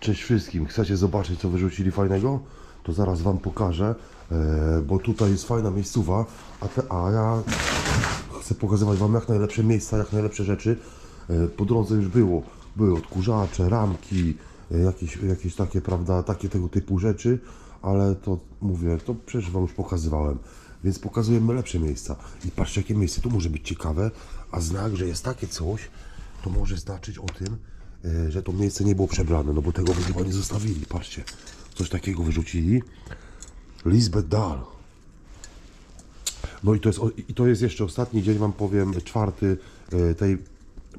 Cześć wszystkim. Chcecie zobaczyć, co wyrzucili fajnego? To zaraz Wam pokażę, e, bo tutaj jest fajna miejscowa, a, te, a ja chcę pokazywać Wam jak najlepsze miejsca, jak najlepsze rzeczy. E, Po drodze już było. Były odkurzacze, ramki, e, jakieś, jakieś takie, prawda, takie tego typu rzeczy, ale to mówię, to przecież Wam już pokazywałem. Więc pokazujemy lepsze miejsca. I patrzcie, jakie miejsce tu może być ciekawe, a znak, że jest takie coś, to może znaczyć o tym, że to miejsce nie było przebrane, no bo tego by chyba nie zostawili. Patrzcie, coś takiego wyrzucili. Lisbeth Dahl. No i to jest, i to jest jeszcze ostatni dzień, wam powiem, czwarty e, tej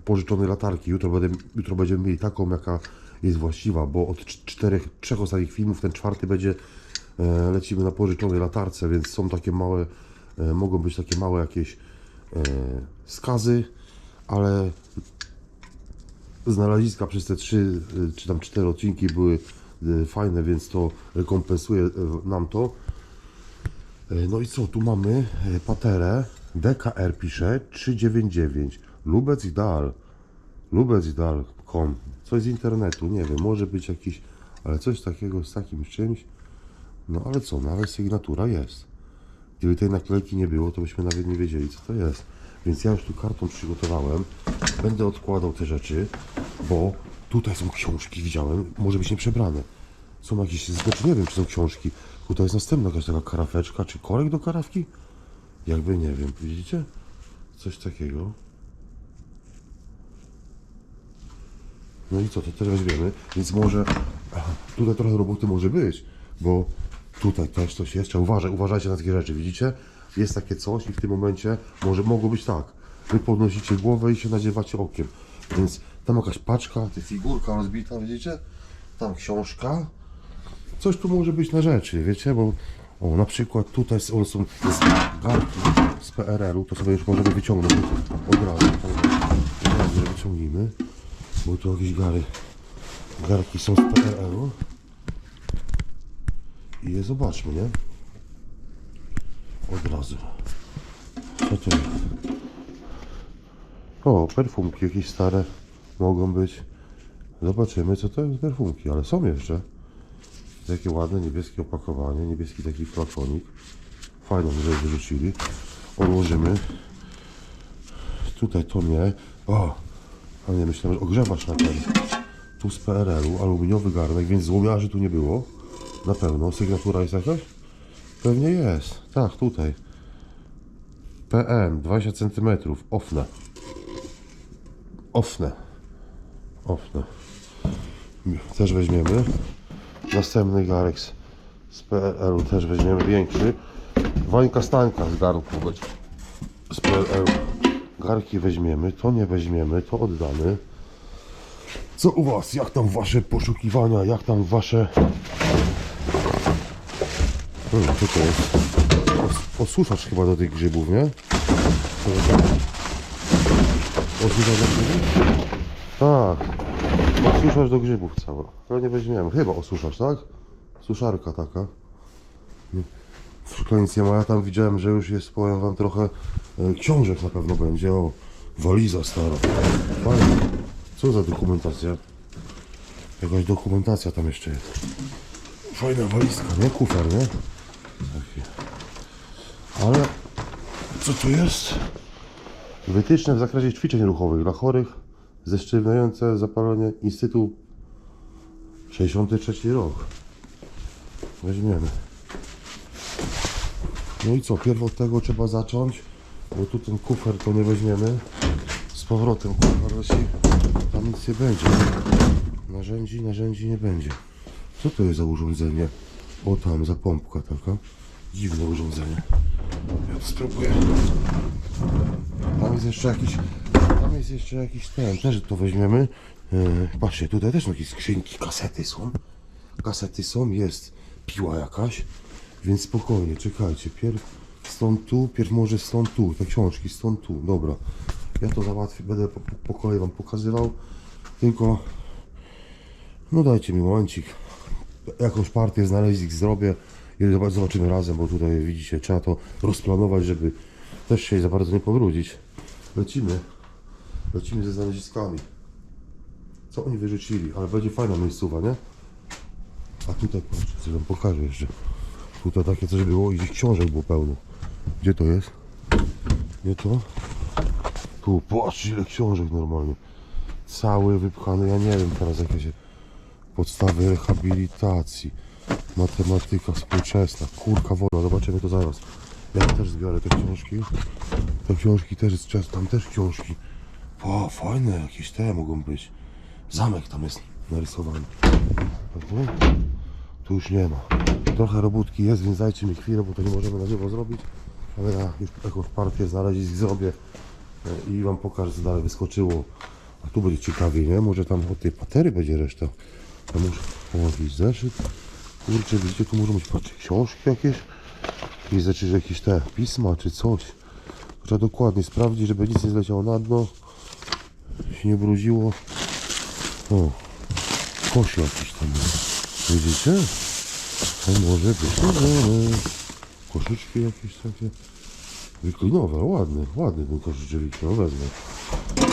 pożyczonej latarki. Jutro, będę, jutro będziemy mieli taką, jaka jest właściwa, bo od cz- czterech, trzech ostatnich filmów ten czwarty będzie, e, lecimy na pożyczonej latarce, więc są takie małe, e, mogą być takie małe jakieś e, skazy, ale znaleziska przez te trzy y, czy tam cztery odcinki były y, fajne, więc to rekompensuje y, nam to. No i co, tu mamy paterę, DKR pisze 399, Lubec i coś z internetu, nie wiem, może być jakiś, ale coś takiego z takim czymś, no ale co, nawet sygnatura jest. Gdyby tej naklejki nie było, to byśmy nawet nie wiedzieli, co to jest. Więc ja już tu karton przygotowałem. Będę odkładał te rzeczy, bo tutaj są książki, widziałem. Może być nieprzebrane. Są jakieś, znaczy nie wiem, czy są książki. Tutaj jest następna jakaś taka karafeczka, czy korek do karawki? Jakby nie wiem, widzicie? Coś takiego. No i co, to też weźmiemy, więc może tutaj trochę roboty może być, bo tutaj też coś jest, trzeba uważajcie na takie rzeczy, widzicie? Jest takie coś i w tym momencie może mogło być tak, wy podnosicie głowę i się nadziewacie okiem, więc tam jakaś paczka, ty figurka rozbita, widzicie? Tam książka, coś tu może być na rzeczy, wiecie, bo o, na przykład tutaj są, są jest z PRL-u, to sobie już możemy wyciągnąć od razu, od razu wyciągnijmy, bo tu jakieś gary, garki są z PRL-u i je zobaczmy, nie? Od razu. Co to jest? O, perfumki jakieś stare mogą być. Zobaczymy, co to jest perfumki, ale są jeszcze. Takie ładne niebieskie opakowanie, niebieski taki flakonik. Fajną rzecz wyrzucili. Odłożymy. Tutaj to nie. O, a nie myślałem, że ogrzewacz na ten. Tu z PRL-u, aluminiowy garnek, więc złomiarzy tu nie było. Na pewno. Sygnatura jest jakaś? Pewnie jest. Tak, tutaj. PM 20 cm. Ofne. Ofne. Ofne. Też weźmiemy. Następny garek z- PRL-u też weźmiemy większy. Wańka Stanka z garnku. Z PRL-u. Garki weźmiemy, to nie weźmiemy, to oddamy. Co u Was? Jak tam Wasze poszukiwania? Jak tam Wasze... Hmm, co to jest? Os- Osuszacz chyba do tych grzybów, nie? Osuszacz do grzybów? Tak. Osuszacz do grzybów cała. To nie weźmiemy. Chyba osuszacz, tak? Suszarka taka. W szklanicy ja tam widziałem, że już jest, powiem wam, trochę e, książek na pewno będzie. O, waliza stara. Fajnie. Co za dokumentacja? Jakaś dokumentacja tam jeszcze jest. Fajna walizka, nie? Kufer, nie? Ale co tu jest? Wytyczne w zakresie ćwiczeń ruchowych dla chorych ze sztywniające zapalenie Instytut 63 rok. Weźmiemy. No i co, pierw od tego trzeba zacząć, bo tu ten kufer to nie weźmiemy. Z powrotem kufer leci, tam nic nie będzie. Narzędzi, narzędzi nie będzie. Co to jest za urządzenie? O tam, za pompka taka. Dziwne urządzenie. Ja to spróbuję. Tam jest jeszcze jakiś, tam jest jeszcze jakiś ten, też to weźmiemy. E, patrzcie, tutaj też jakieś skrzynki, kasety są. Kasety są, jest piła jakaś, więc spokojnie, czekajcie. Pierw stąd tu, pierw może stąd tu, te książki stąd tu, dobra. Ja to załatwię, będę po, po kolei wam pokazywał, tylko no dajcie mi momencik. Jakąś partię znaleźć zrobię i zobac- zobaczymy razem, bo tutaj widzicie, trzeba to rozplanować, żeby też się za bardzo nie pobrudzić. Lecimy. Lecimy ze znaleziskami. co oni wyrzucili, ale będzie fajna miejscowa, nie? A tutaj patrzcie, co wam pokażę jeszcze. Tutaj takie coś było i książek było pełno. Gdzie to jest? Nie to? Tu, patrz ile książek normalnie. Cały wypchany, ja nie wiem teraz jakieś podstawy rehabilitacji, matematyka współczesna, kurka wolna, zobaczymy to zaraz. Ja też zbiorę te książki. Te książki też jest czas, tam też książki. O, fajne jakieś te mogą być. Zamek tam jest narysowany. A tu? Już nie ma. Trochę robótki jest, więc dajcie mi chwilę, bo to nie możemy na żywo zrobić. Ale ja już jakąś partię znaleźć zrobię e, i wam pokażę co dalej wyskoczyło. A tu będzie ciekawie, nie? Może tam od tej patery będzie reszta. Tam już jakiś zeszyt. Kurczę, widzicie, tu muszą być patrzcie, książki jakieś. I znaczy, że jakieś te pisma czy coś. Trzeba dokładnie sprawdzić, żeby nic nie zleciało na dno. Się nie brudziło. O, kosz jakiś tam jest. Widzicie? To może być. Koszyczki jakieś takie. Wiklinowe, ładny, ładny ten koszyczek wiklinowy.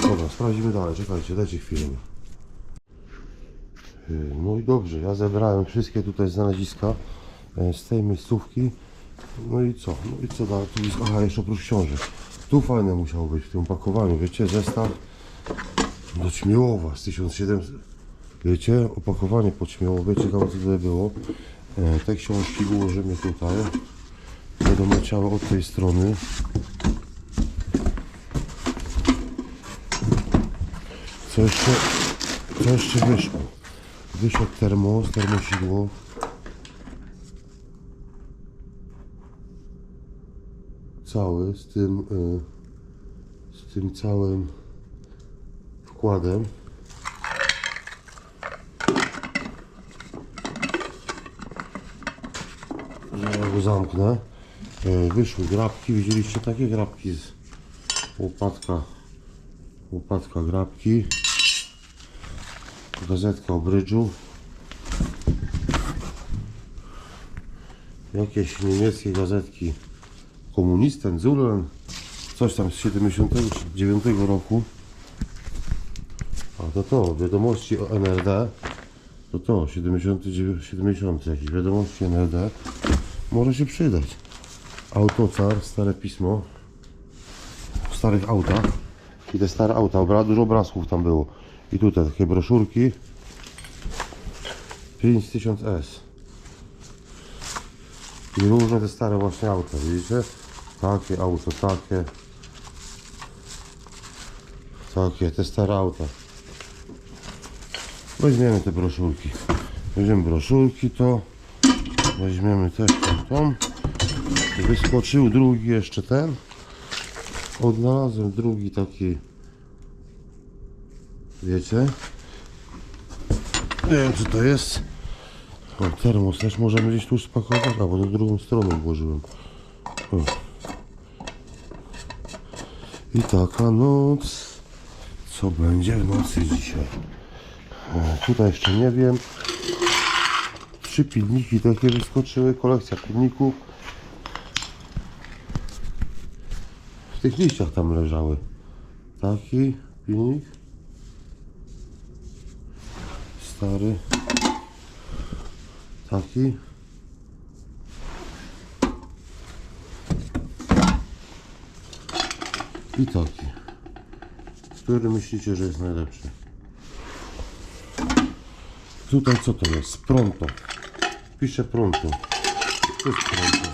Dobra, sprawdzimy dalej, czekajcie, dajcie chwilę. Yy, No i dobrze, ja zebrałem wszystkie tutaj znaleziska e, z tej miejscówki. No i co? No i co dalej? Tu jest, aha, jeszcze oprócz książek. Tu fajne musiało być w tym opakowaniu, wiecie, zestaw do Ćmiełowa z 1700. Wiecie, opakowanie pod Ćmiełowie, ciekawe co tutaj było. E, te książki ułożymy tutaj. Będą leciały od tej strony. Co jeszcze, co jeszcze wyszło? Wyszedł termos, termosidło. Cały z tym, y, z tym całym wkładem. Ja go zamknę. E, Wyszły grabki, widzieliście takie grabki z łopatka, łopatka grabki, gazetka o brydżu, jakieś niemieckie gazetki komunisten, Zulen, coś tam z 79 roku. A to to, wiadomości o NRD. To to, 79, 70 jakieś wiadomości NRD. Może się przydać. Autocar, stare pismo. W starych autach. I te stare auta, dużo obrazków tam było. I tutaj takie broszurki. 5000S. I różne te stare właśnie auta, widzicie? Takie auto, takie. Takie, te stare auta. Weźmiemy te broszurki. Weźmiemy broszurki to. Weźmiemy też tą. Wyskoczył drugi jeszcze ten. Odnalazłem drugi taki. Wiecie? Nie wiem co to jest. O, termos też możemy gdzieś tu spakować, a bo drugą stroną włożyłem. O. I taka noc. Co będzie w nocy dzisiaj? E, Tutaj jeszcze nie wiem. Trzy pilniki takie wyskoczyły, kolekcja pilników. W tych liściach tam leżały. Taki pilnik. Stary. Taki. I taki. Który myślicie, że jest najlepszy? Tutaj co to jest? Pronto. Pisze pronto. To jest pronto.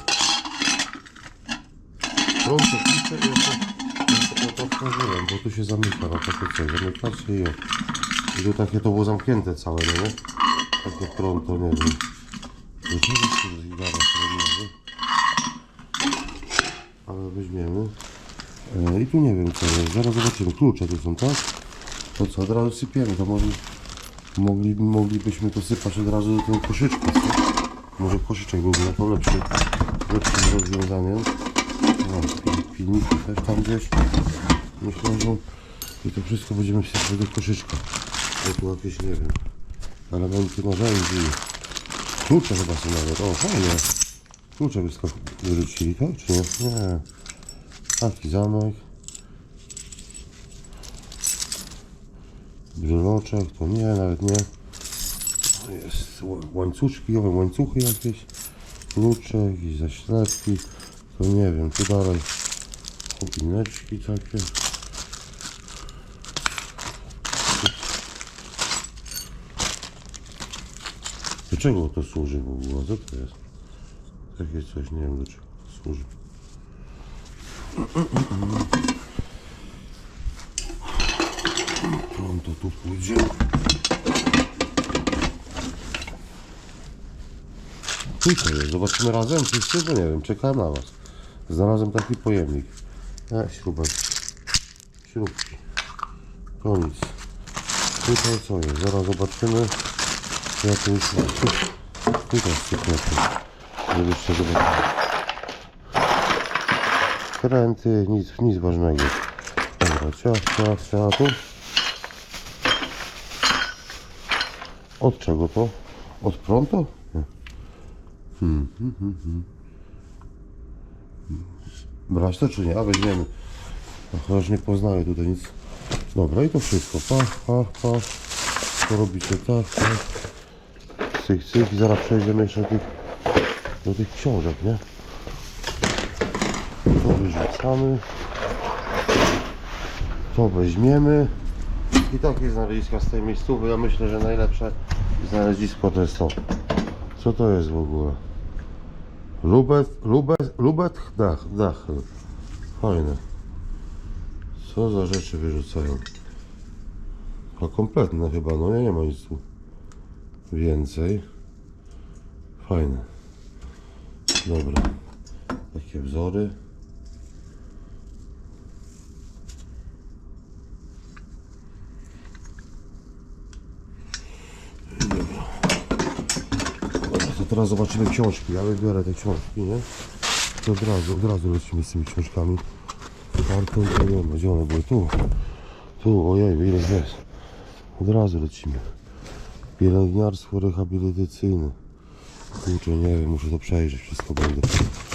Pronto pisze i ja to otworzyłem, bo tu się zamyka na takie coś. Zamykacie i tu takie to było zamknięte całe, no nie? Takie pronto, nie wiem. Ale weźmiemy. E, I tu nie wiem co jest. Zaraz zobaczymy. Klucze tu są, tak? To co, od razu sypiemy. To może mogli, moglibyśmy to sypać od razu do tego koszyczka. Może koszyczek byłby na to lepszy, lepszym rozwiązaniem. No, pil- pilniki też tam gdzieś. Myślę, że i to wszystko będziemy sypać do koszyczka. Bo tu jakieś, nie wiem, elementy narzędzi. Klucze chyba są nawet. O, fajnie. Klucze wyrzucili, tak? Czy nie? Nie. Taki zamek. Bryloczek, to nie, nawet nie. Jest ła- łańcuszki, łańcuchy jakieś. Klucze, jakieś zaślepki. To nie wiem, tu dalej. Chopineczki takie. Czego to służy w ogóle? Co to jest? Takie coś, nie wiem do czego to służy. Pronto tu pójdzie. Tutaj jest, zobaczymy razem wszyscy, bo nie wiem, czekałem na was. Znalazłem taki pojemnik. E, śrubek. Śrubki. To nic. Tutaj co jest? Zaraz zobaczymy. Ja tu już Tutaj styknięty. Żebyście zobaczyli. Kręty, nic, nic ważnego. Dobra, ciach, ciach, ciach, tu. Od czego to? Od prądu? Hmm, hmm, hmm, hmm. Brać to czy nie? A weźmiemy. Chociaż nie poznaję tutaj nic. Dobra i to wszystko. Pach, pach, pach. To robicie tak, tak. Cyk, cyk. I zaraz przejdziemy jeszcze do tych, do tych książek, nie? To wyrzucamy. To weźmiemy. I takie znaleziska z tej miejscowy. Ja myślę, że najlepsze znalezisko to jest to. Co to jest w ogóle? Lubet, lubet, lubet, dach, dach. Fajne. Co za rzeczy wyrzucają? A kompletne chyba, no nie, nie ma nic tu więcej. Fajne. Dobra. Takie wzory. Dobra, to teraz zobaczymy książki. Ja wybiorę te książki, nie? To od razu, od razu lecimy z tymi książkami. Karton gdzie one były? Tu. Tu, ojej, ile jest. Od razu lecimy. Pielęgniarstwo rehabilitacyjne. Kurczę, nie wiem, muszę to przejrzeć, wszystko będę.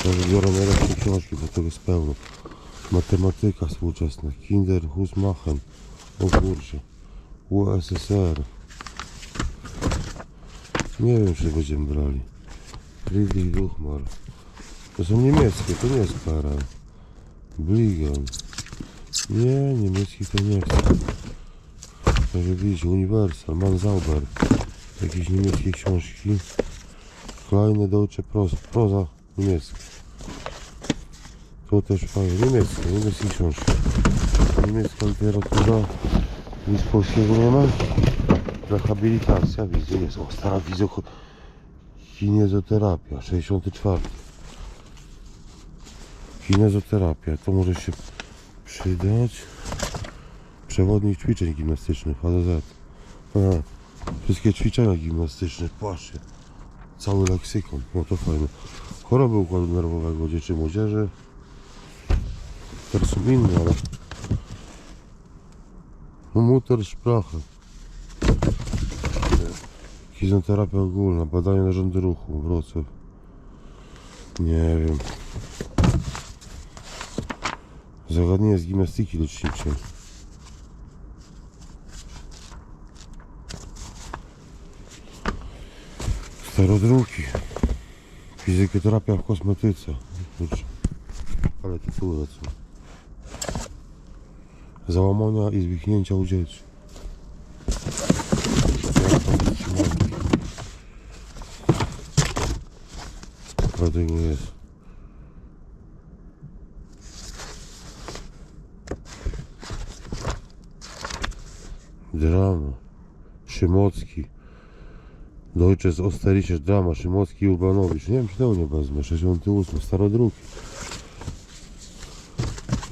Ja wybiorę najlepsze książki, bo tego jest pełno. Matematyka współczesna, Kinder Husmachen. O kurczę. USSR. Nie wiem, czy będziemy brali. Friedrich Duchmar. To są niemieckie, to nie jest PRL. Bligan. Nie, niemieckich to nie chcę. Także widzicie, Universal, Manzauber. Jakieś niemieckie książki. Kleine Deutsche Proza, proza niemiecka. To też fajne, niemieckie, niemieckie książki. Niemiecka literatura. Nic polskiego nie ma. Rehabilitacja, widzę, jest. O, stara fizjo... Kinezoterapia, 64. Kinezoterapia, to może się przydać. Przewodnik ćwiczeń gimnastycznych, HDZ. A, wszystkie ćwiczenia gimnastyczne, patrzcie. Cały leksykon, no to fajne. Choroby układu nerwowego dzieci i młodzieży. Teraz są inne, ale... No, Muttersprache. Fizjoterapia ogólna, badanie narządu ruchu, Wrocław. Nie wiem. Zagadnienie z gimnastyki leczniczej. Starodruki. Fizykoterapia w kosmetyce. Kurczę. Ale tytuły lecą. Załamania i zwichnięcia u dzieci. Wytrzymali. Dlatego jest. Drama. Szymocki. Deutsches Osterisches Drama. Szymocki i Urbanowicz. Nie wiem, czy tego nie wezmę. 68. Starodruki.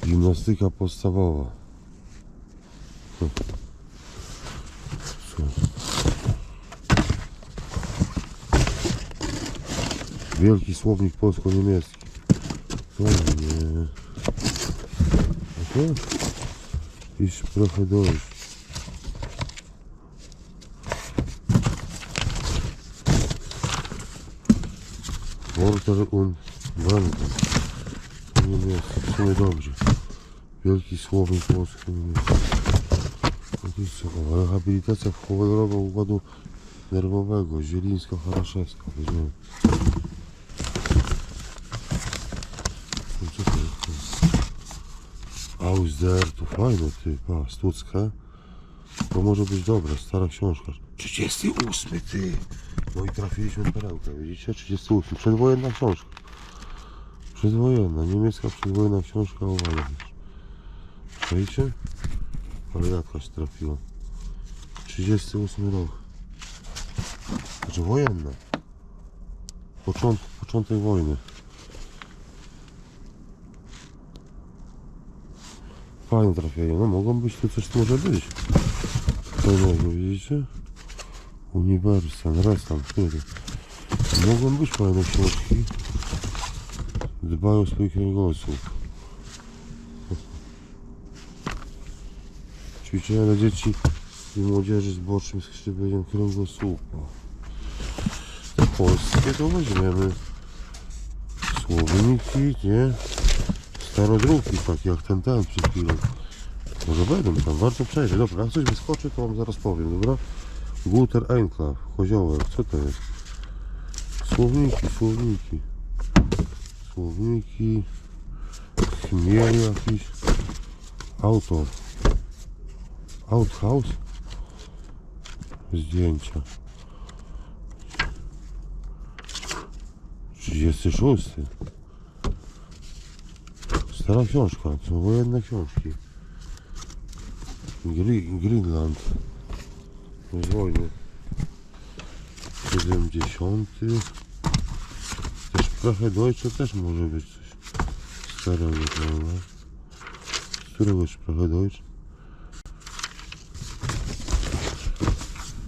Gimnastyka podstawowa. Hm. Co? Wielki słownik polsko-niemiecki. To nie. A? Ich spreche Deutsch. Worter und Branden. To niemiecki, w sumie dobrze. Wielki słownik polsko-niemiecki. Widzicie, o, rehabilitacja wchłoniowego układu nerwowego, Zielińsko-Haraszewska. Weźmiemy. Co to jest? Ausder, to fajne ty, pa, Stucka. To może być dobre, stara książka. 38 ty! No i trafiliśmy perełkę, widzicie? 38, przedwojenna książka. Przedwojenna, niemiecka przedwojenna książka o wojnie. Widzicie? Ale jakaś trafiła. 38 rok. Znaczy wojenna. Począt, początek wojny. Fajnie trafiają. No mogą być tu coś może być. Fajnego, widzicie? Uniwersan, Resan, który? Mogą być fajne książki. Dbają o swoich kręgosłup. Ćwiczenia dla dzieci i młodzieży z bocznym skrzywieniem kręgosłupa. Te polskie to weźmiemy. Słowniki, nie? Starodruki, takie jak ten ten przed chwilą. Może będą tam, warto przejrzeć. Dobra, jak coś wyskoczy, to wam zaraz powiem, dobra? Guter Enklaw, koziołek, co to jest? Słowniki, słowniki. Słowniki. Chmiel jakiś. Autor. Outhouse. Zdjęcia. 36. Stara książka, to są wojenne książki. Gre- Greenland. Z wojny. 70. Też trochę Deutsche też może być coś starego, prawda? Z którego Sprache Deutsch?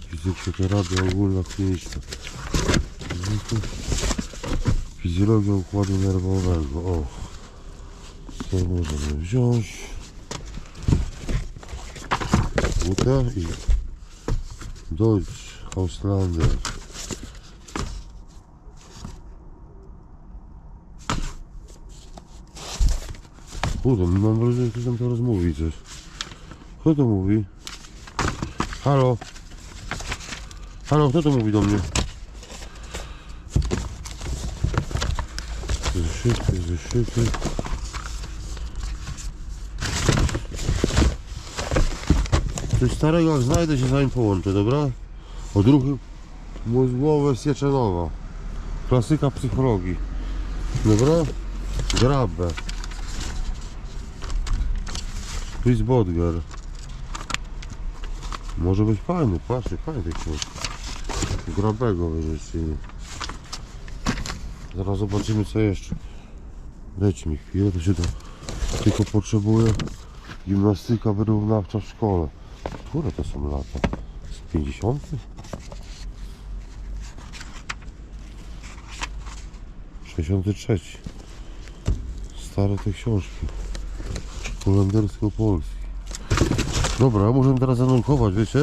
Fizjoterapia ogólna kliniczna. Fizjologia układu nerwowego. O. To możemy wziąć. Buta i Deutsch Auslander. Kurde, mam wrażenie, że ktoś tam teraz mówi coś. Kto to mówi? Halo? Halo, kto to mówi do mnie? Zeszyty, zeszyty. Coś starego znajdę się zanim połączę, dobra? Odruchy mózgowe Sieczenowa. Klasyka psychologii. Dobra? Grabę. Chris Bodger. Może być fajny, patrzcie, fajny tej książki. Grabego wyrzucili. Zaraz zobaczymy co jeszcze. Dajcie mi chwilę, to się to tylko potrzebuję. Gimnastyka wyrównawcza w szkole. Które to są lata? Z 50? Sześćdziesiąty trzeci. Stare te książki. Holendersko-polski. Dobra, możemy teraz zanurkować, wiecie?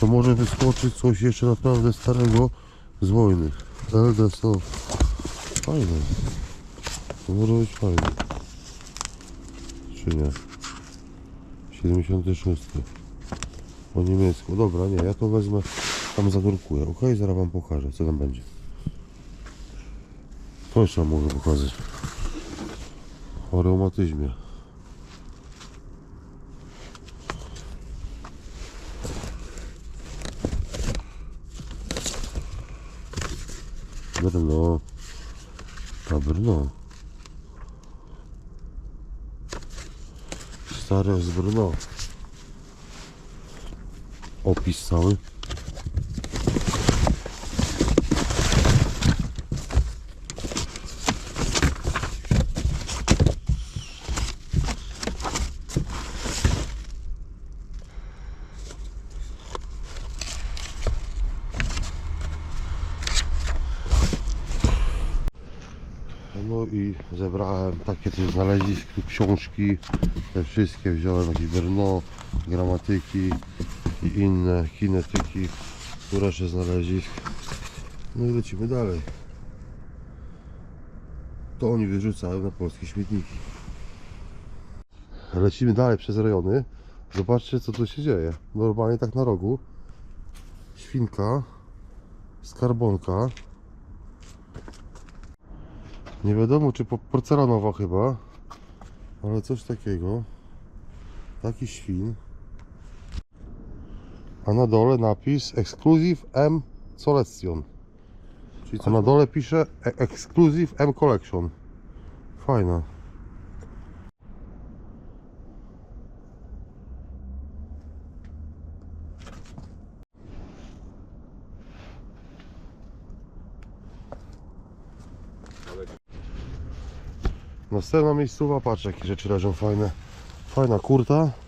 To może wyskoczyć coś jeszcze naprawdę starego z wojny. LDS to fajne. To może być fajne. Czy nie? 76. Po niemiecku. Dobra, nie, ja to wezmę, tam zanurkuję. Ok, zaraz wam pokażę, co tam będzie. To jeszcze wam mogę pokazać. O reumatyzmie. Brno. A Brno. Stare z Brno. Opis cały. No i zebrałem takie tu znalezisk, tu książki, te wszystkie wziąłem, jakieś gramatyki i inne kinetyki, jeszcze znalezisk. No i lecimy dalej. To oni wyrzucają na polskie śmietniki. Lecimy dalej przez rejony. Zobaczcie co tu się dzieje. Normalnie tak na rogu. Świnka. Skarbonka. Nie wiadomo czy po- porcelanowa chyba. Ale coś takiego. Taki świn. A na dole napis Exclusive M Selection. Czyli A na dole pisze e- Exclusive M Collection. Fajna. Następna miejscowa, patrz jakie rzeczy leżą fajne. Fajna kurta.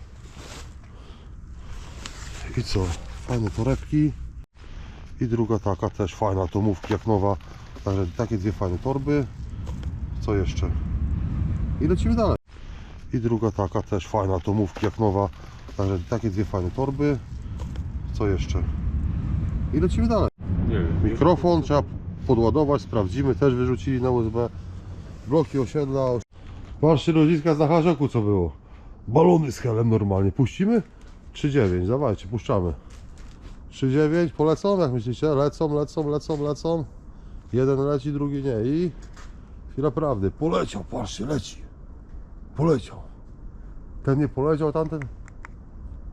I co? Fajne torebki. I druga taka też fajna, tomówki jak nowa. Także takie dwie fajne torby. Co jeszcze? I lecimy dalej. I druga taka też fajna, tomówki jak nowa. Także takie dwie fajne torby. Co jeszcze? I lecimy dalej. Mikrofon trzeba podładować, sprawdzimy, też wyrzucili na USB. Bloki osiedla. Patrzcie rodziska z Nacharzoku co było. Balony z helem normalnie. Puścimy? 3,9, dawajcie, puszczamy. 3,9, polecą jak myślicie? Lecą, lecą, lecą, lecą. Jeden leci, drugi nie i... Chwila prawdy, poleciał, patrzcie, leci. Poleciał. Ten nie poleciał, tamten...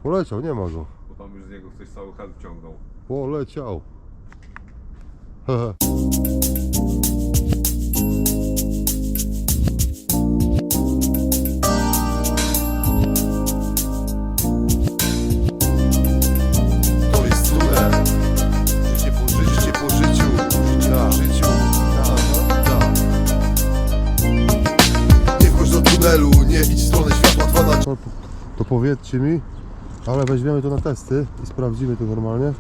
Poleciał, nie ma go. Bo tam już z niego ktoś cały hel wciągnął. Poleciał. Hehe. To, to powiedzcie mi, ale weźmiemy to na testy i sprawdzimy to normalnie.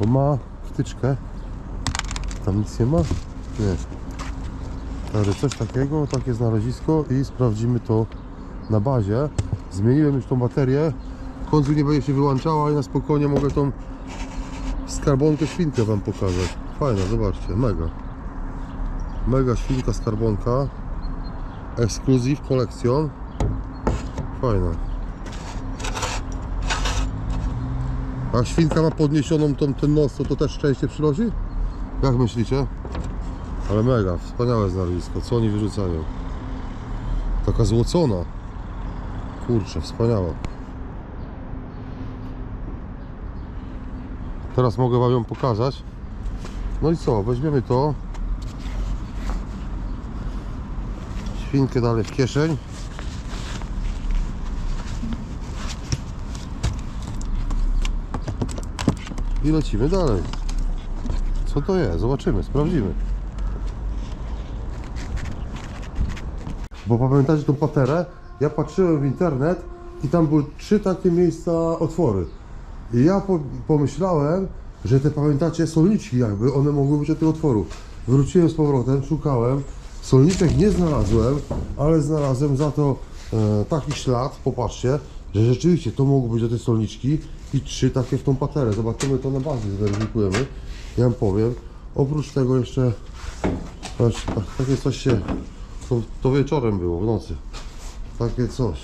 Bo ma wtyczkę. Tam nic nie ma? Nie. Także coś takiego, takie znalezisko i sprawdzimy to na bazie. Zmieniłem już tą baterię. Końcu nie będzie się wyłączała i na spokojnie mogę tą skarbonkę świnkę Wam pokazać. Fajna, zobaczcie, mega. Mega świnka skarbonka. Exclusive Collection. Fajna. A świnka ma podniesioną tą, ten nos, to, to też szczęście przynosi? Jak myślicie? Ale mega, wspaniałe znalezisko. Co oni wyrzucają? Taka złocona. Kurczę, wspaniała. Teraz mogę Wam ją pokazać. No i co, weźmiemy to. Świnkę dalej w kieszeń. I lecimy dalej. Co to jest? Zobaczymy, sprawdzimy. Bo pamiętacie tą paterę? Ja patrzyłem w internet i tam były trzy takie miejsca otwory. I ja po, pomyślałem, że te pamiętacie solniczki jakby, one mogły być od tych otworów. Wróciłem z powrotem, szukałem, solniczek nie znalazłem, ale znalazłem za to e, taki ślad, popatrzcie, że rzeczywiście to mogły być do tej solniczki i trzy takie w tą paterę. Zobaczymy to na bazie, zweryfikujemy. Ja wam powiem. Oprócz tego jeszcze, patrz, tak, takie coś się, to, to wieczorem było, w nocy. Takie coś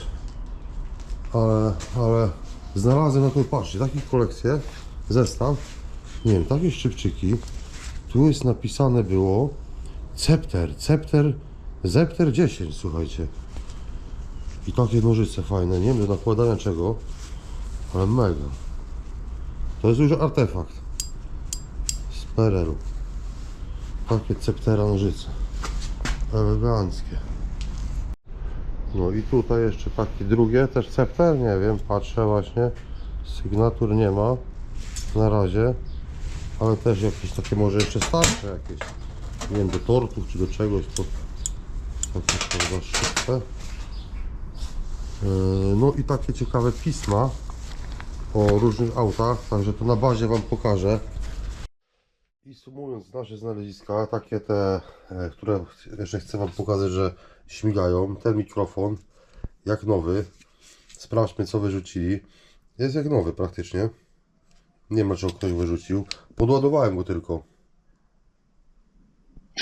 ale, ale znalazłem na to, patrzcie, takie kolekcje, zestaw, nie wiem, takie szczypczyki, tu jest napisane było Cepter, Cepter, Zepter 10, słuchajcie. I takie nożyce fajne, nie wiem do nakładania czego, ale mega. To jest już artefakt. Z PRL-u. Takie Ceptera nożyce, eleganckie. No i tutaj jeszcze takie drugie, też cepter, nie wiem, patrzę właśnie, sygnatur nie ma. Na razie, ale też jakieś takie może jeszcze starsze jakieś, nie wiem, do tortów czy do czegoś, to takie chyba szybce. Yy, No i takie ciekawe pisma o różnych autach, także to na bazie Wam pokażę. I sumując nasze znaleziska, takie te, e, które jeszcze chcę Wam pokazać, że śmigają. Ten mikrofon, jak nowy. Sprawdźmy, co wyrzucili. Jest jak nowy praktycznie. Nie ma, czego ktoś wyrzucił. Podładowałem go tylko.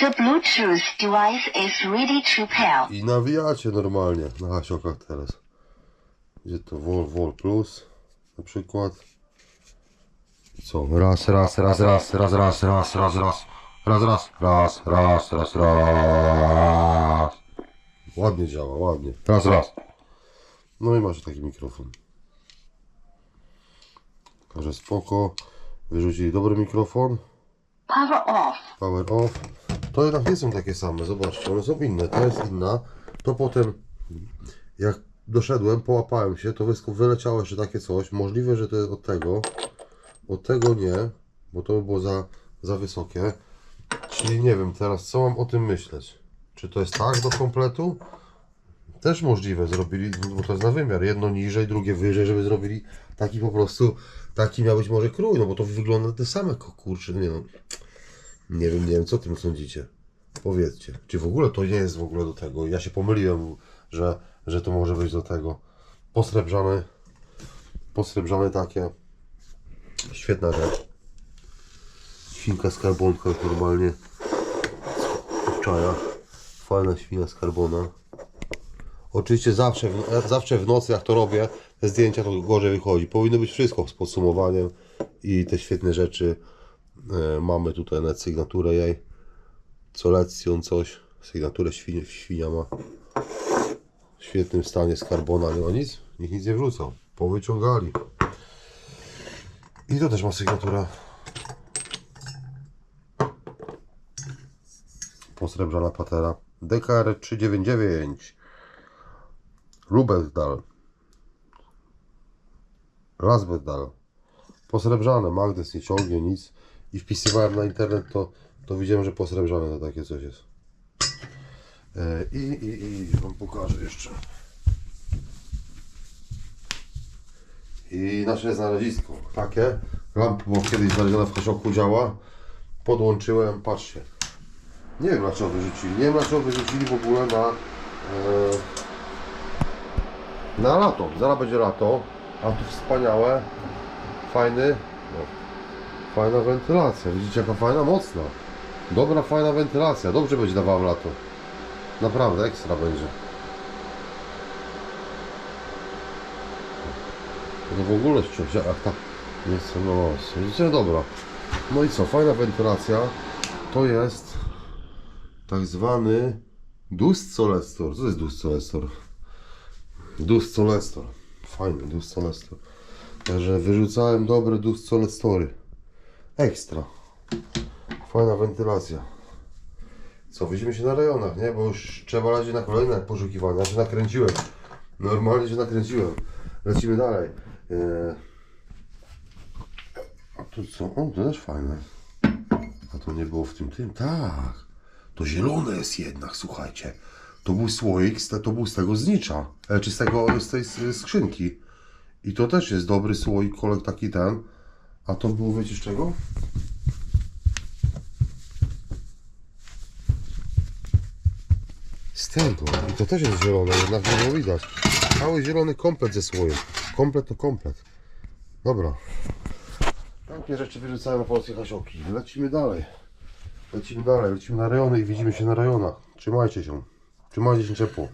The Bluetooth device is ready to pair. I nawijacie normalnie na hasiokach teraz. Gdzie to Vol, Vol Plus na przykład. Co? Raz, raz, raz, raz, raz, raz, raz, raz, raz. Raz, raz, raz, raz, raz, raz. Ładnie działa, ładnie. Raz, raz. No i masz taki mikrofon. Także spoko. Wyrzucili dobry mikrofon. Power off. Power off. To jednak nie są takie same, zobaczcie, one są inne. To jest inna. To potem, jak doszedłem, połapałem się, to wysk- wyleciało jeszcze takie coś. Możliwe, że to jest od tego. Od tego nie, bo to by było za, za wysokie. Czyli nie wiem teraz, co mam o tym myśleć. Czy to jest tak do kompletu? Też możliwe zrobili, bo to jest na wymiar. Jedno niżej, drugie wyżej, żeby zrobili taki po prostu, taki miał być może krój, no bo to wygląda te same, kurczę, nie no. Nie wiem, nie wiem, co tym sądzicie. Powiedzcie, czy w ogóle to nie jest w ogóle do tego. Ja się pomyliłem, że, że to może być do tego. Posrebrzane, posrebrzane takie. Świetna rzecz. Świnka skarbonka jak normalnie w. Fajna świnia skarbona. Oczywiście zawsze w, zawsze w nocy jak to robię, te zdjęcia to gorzej wychodzi. Powinno być wszystko z podsumowaniem i te świetne rzeczy. E, mamy tutaj nawet sygnaturę jej. Co lekcją coś. Sygnaturę świnia, świnia ma. Świetnym stanie z karbona. Nie ma nic? Nikt nic nie wrzucał. Powyciągali. I to też ma sygnaturę. Posrebrzana patera. DKR 399. Lubedal. Lasbedal. Posrebrzane, magnes nie ciągnie, nic. I wpisywałem na internet, to, to widziałem, że posrebrzane to takie coś jest. E, I, i, i wam pokażę jeszcze. I nasze znalezisko. Takie. Lampa była kiedyś znaleziona w Haszoku działa. Podłączyłem, patrzcie. Nie wiem dlaczego wyrzucili. Nie wiem dlaczego wyrzucili w ogóle na e, na lato. Zaraz będzie lato. A tu wspaniałe. Fajny. No, fajna wentylacja. Widzicie jaka fajna, mocna. Dobra, fajna wentylacja. Dobrze będzie dawała w lato. Naprawdę, ekstra będzie. No w ogóle ściąć, ach tak. Nie chcę, no widzicie, dobra. No i co, fajna wentylacja. To jest tak zwany Dus Solestor. Co to jest Dus Solestor? Dus Solestor. Fajny Dus Solestor. Także wyrzucałem dobre Dus Solestory. Ekstra. Fajna wentylacja. Co, widzimy się na rejonach, nie? Bo już trzeba lecieć na kolejne poszukiwania. Ja się nakręciłem. Normalnie się nakręciłem. Lecimy dalej. Eee... A tu co? O, to też fajne. A to nie było w tym tym? Tak. To zielone jest jednak, słuchajcie. To był słoik, to był z tego znicza. E, czy z tego, z tej skrzynki. I to też jest dobry słoik, kolek taki ten. A to było, wiecie z czego? Tego. I to też jest zielone, jednak nie było widać. Cały zielony komplet ze słojem. Komplet to komplet. Dobra. Takie rzeczy wyrzucałem na polskie hasioki. Lecimy dalej. Lecimy dalej, lecimy na rejony i widzimy się na rejonach. Trzymajcie się. Trzymajcie się ciepło.